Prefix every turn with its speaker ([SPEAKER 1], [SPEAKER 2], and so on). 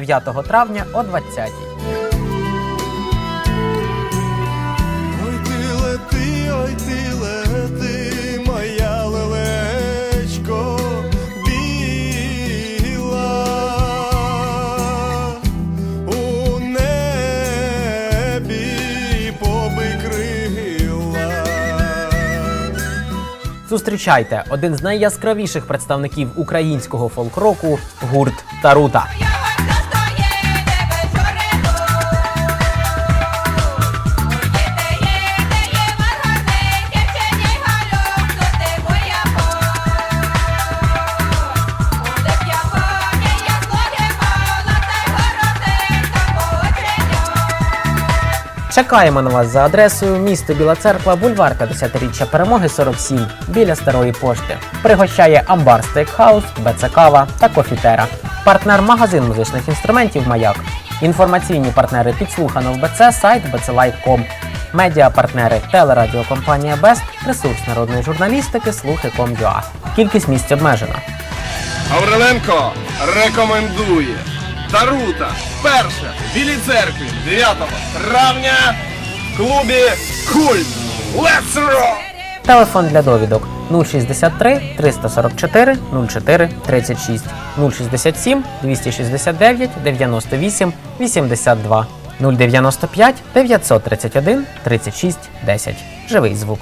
[SPEAKER 1] 9 травня о 20
[SPEAKER 2] Ой ти лети, ой ти лети, моя лелечко біла у небі поби крила.
[SPEAKER 1] Зустрічайте один з найяскравіших представників українського фолк-року гурт Тарута. Чекаємо на вас за адресою місто Біла Церква, бульвар 50-річчя перемоги 47 біля старої пошти. Пригощає Амбар Стейкхаус, БЦ Кава та Кофітера. Партнер магазин музичних інструментів Маяк. Інформаційні партнери підслухано в БЦ, сайт bclive.com. Медіа-партнери телерадіокомпанія Бест, ресурс народної журналістики Слухи.com.ua. Кількість місць обмежена.
[SPEAKER 3] Гавриленко рекомендує. Тарута перше в Білій церкві 9 травня в клубі Культ. Let's rock!
[SPEAKER 1] Телефон для довідок 063 344 04 36 067 269 98 82 095 931 36 10. Живий звук.